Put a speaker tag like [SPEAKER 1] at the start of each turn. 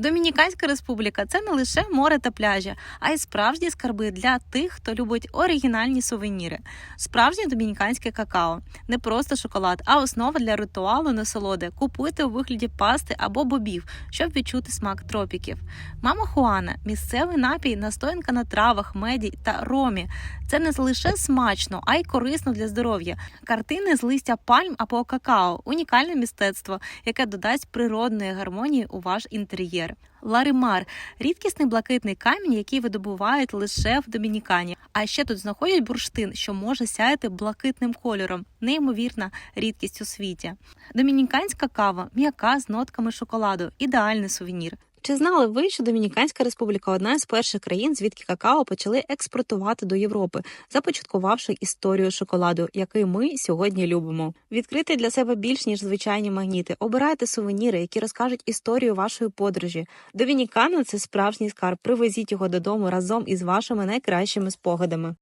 [SPEAKER 1] Домініканська республіка це не лише море та пляжі, а й справжні скарби для тих, хто любить оригінальні сувеніри. Справжнє домініканське какао не просто шоколад, а основа для ритуалу насолоди. Купуйте у вигляді пасти або бобів, щоб відчути смак тропіків. Мама Хуана місцевий напій, настоянка на травах, меді та ромі. Це не лише смачно, а й корисно для здоров'я. Картини з листя пальм або какао унікальне мистецтво, яке додасть природної гармонії у ваш інтер'єр. Ларимар рідкісний блакитний камінь, який видобувають лише в Домінікані. А ще тут знаходять бурштин, що може сяяти блакитним кольором, неймовірна рідкість у світі. Домініканська кава м'яка з нотками шоколаду, ідеальний сувенір. Чи знали ви, що Домініканська республіка одна з перших країн, звідки какао почали експортувати до Європи, започаткувавши історію шоколаду, який ми сьогодні любимо? Відкрити для себе більш ніж звичайні магніти. Обирайте сувеніри, які розкажуть історію вашої подорожі. Домінікана це справжній скарб. Привезіть його додому разом із вашими найкращими спогадами.